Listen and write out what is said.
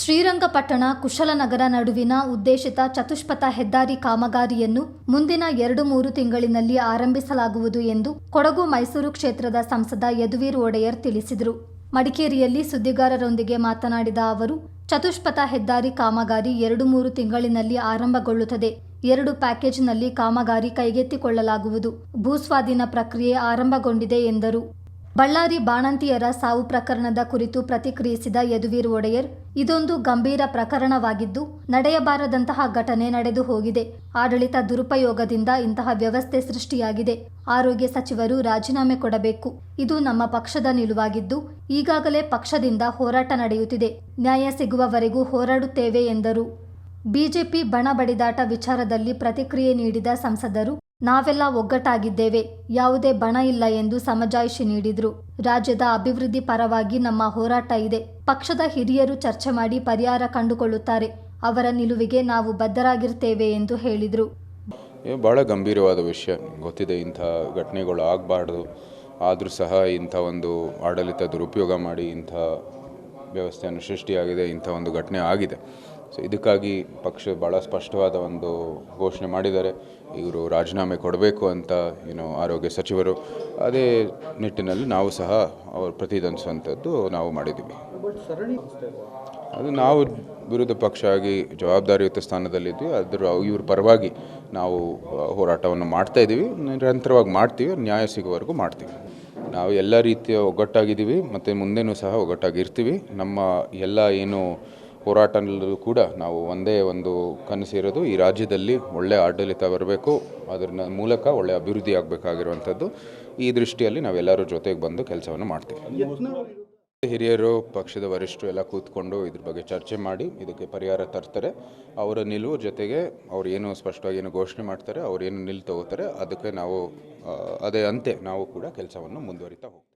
ಶ್ರೀರಂಗಪಟ್ಟಣ ಕುಶಲನಗರ ನಡುವಿನ ಉದ್ದೇಶಿತ ಚತುಷ್ಪಥ ಹೆದ್ದಾರಿ ಕಾಮಗಾರಿಯನ್ನು ಮುಂದಿನ ಎರಡು ಮೂರು ತಿಂಗಳಿನಲ್ಲಿ ಆರಂಭಿಸಲಾಗುವುದು ಎಂದು ಕೊಡಗು ಮೈಸೂರು ಕ್ಷೇತ್ರದ ಸಂಸದ ಯದುವೀರ್ ಒಡೆಯರ್ ತಿಳಿಸಿದರು. ಮಡಿಕೇರಿಯಲ್ಲಿ ಸುದ್ದಿಗಾರರೊಂದಿಗೆ ಮಾತನಾಡಿದ ಅವರು, ಚತುಷ್ಪಥ ಹೆದ್ದಾರಿ ಕಾಮಗಾರಿ ಎರಡು ಮೂರು ತಿಂಗಳಿನಲ್ಲಿ ಆರಂಭಗೊಳ್ಳುತ್ತದೆ. ಎರಡು ಪ್ಯಾಕೇಜ್ನಲ್ಲಿ ಕಾಮಗಾರಿ ಕೈಗೆತ್ತಿಕೊಳ್ಳಲಾಗುವುದು. ಭೂಸ್ವಾಧೀನ ಪ್ರಕ್ರಿಯೆ ಆರಂಭಗೊಂಡಿದೆ ಎಂದರು. ಬಳ್ಳಾರಿ ಬಾಣಂತಿಯರ ಸಾವು ಪ್ರಕರಣದ ಕುರಿತು ಪ್ರತಿಕ್ರಿಯಿಸಿದ ಯದುವೀರ್ ಒಡೆಯರ್ ಇದೊಂದು ಗಂಭೀರ ಪ್ರಕರಣವಾಗಿದ್ದು, ನಡೆಯಬಾರದಂತಹ ಘಟನೆ ನಡೆದು ಹೋಗಿದೆ. ಆಡಳಿತ ದುರುಪಯೋಗದಿಂದ ಇಂತಹ ವ್ಯವಸ್ಥೆ ಸೃಷ್ಟಿಯಾಗಿದೆ. ಆರೋಗ್ಯ ಸಚಿವರು ರಾಜೀನಾಮೆ ಕೊಡಬೇಕು. ಇದು ನಮ್ಮ ಪಕ್ಷದ ನಿಲುವಾಗಿದ್ದು, ಈಗಾಗಲೇ ಪಕ್ಷದಿಂದ ಹೋರಾಟ ನಡೆಯುತ್ತಿದೆ. ನ್ಯಾಯ ಸಿಗುವವರೆಗೂ ಹೋರಾಡುತ್ತೇವೆ ಎಂದರು. ಬಿಜೆಪಿ ಬಣ ಬಡಿದಾಟ ವಿಚಾರದಲ್ಲಿ ಪ್ರತಿಕ್ರಿಯೆ ನೀಡಿದ ಸಂಸದರು ನಾವೆಲ್ಲ ಒಗ್ಗಟ್ಟಾಗಿದ್ದೇವೆ, ಯಾವುದೇ ಬಣ ಇಲ್ಲ ಎಂದು ಸಮಜಾಯಿಷಿ ನೀಡಿದರು. ರಾಜ್ಯದ ಅಭಿವೃದ್ಧಿ ಪರವಾಗಿ ನಮ್ಮ ಹೋರಾಟ ಇದೆ. ಪಕ್ಷದ ಹಿರಿಯರು ಚರ್ಚೆ ಮಾಡಿ ಪರಿಹಾರ ಕಂಡುಕೊಳ್ಳುತ್ತಾರೆ. ಅವರ ನಿಲುವಿಗೆ ನಾವು ಬದ್ಧರಾಗಿರ್ತೇವೆ ಎಂದು ಹೇಳಿದರು. ಬಹಳ ಗಂಭೀರವಾದ ವಿಷಯ. ಗೊತ್ತಿದೆ, ಇಂಥ ಘಟನೆಗಳು ಆಗಬಾರ್ದು. ಆದರೂ ಸಹ ಇಂಥ ಒಂದು ಆಡಳಿತ ದುರುಪಯೋಗ ಮಾಡಿ ಇಂಥ ವ್ಯವಸ್ಥೆಯನ್ನು ಸೃಷ್ಟಿಯಾಗಿದೆ, ಇಂಥ ಒಂದು ಘಟನೆ ಆಗಿದೆ. ಸೊ ಇದಕ್ಕಾಗಿ ಪಕ್ಷ ಭಾಳ ಸ್ಪಷ್ಟವಾದ ಒಂದು ಘೋಷಣೆ ಮಾಡಿದ್ದಾರೆ. ಇವರು ರಾಜೀನಾಮೆ ಕೊಡಬೇಕು ಅಂತ ಏನು ಆರೋಗ್ಯ ಸಚಿವರು. ಅದೇ ನಿಟ್ಟಿನಲ್ಲಿ ನಾವು ಸಹ ಅವರು ಪ್ರತಿಧ್ವನಿಸುವಂಥದ್ದು ನಾವು ಮಾಡಿದ್ದೀವಿ. ಅದು ನಾವು ವಿರೋಧ ಪಕ್ಷ ಆಗಿ ಜವಾಬ್ದಾರಿಯುತ ಸ್ಥಾನದಲ್ಲಿದ್ದೀವಿ ಅದರ ಇವ್ರ ಪರವಾಗಿ ನಾವು ಹೋರಾಟವನ್ನು ಮಾಡ್ತಾ ಇದ್ದೀವಿ. ನಿರಂತರವಾಗಿ ಮಾಡ್ತೀವಿ. ನ್ಯಾಯ ಸಿಗುವವರೆಗೂ ಮಾಡ್ತೀವಿ. ನಾವು ಎಲ್ಲ ರೀತಿಯ ಒಗ್ಗಟ್ಟಾಗಿದ್ದೀವಿ. ಮತ್ತು ಮುಂದೆನೂ ಸಹ ಒಗ್ಗಟ್ಟಾಗಿ ಇರ್ತೀವಿ ನಮ್ಮ ಎಲ್ಲ ಏನು ಹೋರಾಟದಲ್ಲೂ ಕೂಡ ನಾವು ಒಂದೇ ಒಂದು ಕನಸಿರೋದು ಈ ರಾಜ್ಯದಲ್ಲಿ ಒಳ್ಳೆಯ ಆಡಳಿತ ಬರಬೇಕು ಅದರ ಮೂಲಕ ಒಳ್ಳೆಯ ಅಭಿವೃದ್ಧಿ ಆಗಬೇಕಾಗಿರುವಂಥದ್ದು. ಈ ದೃಷ್ಟಿಯಲ್ಲಿ ನಾವೆಲ್ಲರೂ ಜೊತೆಗೆ ಬಂದು ಕೆಲಸವನ್ನು ಮಾಡ್ತೀವಿ. ಹಿರಿಯರು, ಪಕ್ಷದ ವರಿಷ್ಠರು ಎಲ್ಲ ಕೂತ್ಕೊಂಡು ಇದ್ರ ಬಗ್ಗೆ ಚರ್ಚೆ ಮಾಡಿ, ಇದಕ್ಕೆ ಪರಿಹಾರ ತರ್ತಾರೆ. ಅವರ ನಿಲುವು ಜೊತೆಗೆ ಅವ್ರು ಏನು ಸ್ಪಷ್ಟವಾಗಿ ಏನು ಘೋಷಣೆ ಮಾಡ್ತಾರೆ, ಅವ್ರು ಏನು ನಿಲ್ ತಗೋತಾರೆ ಅದಕ್ಕೆ ನಾವು ಅದೇ ಅಂತೆ ನಾವು ಕೂಡ ಕೆಲಸವನ್ನು ಮುಂದುವರಿತಾ ಹೋಗ್ತೀವಿ.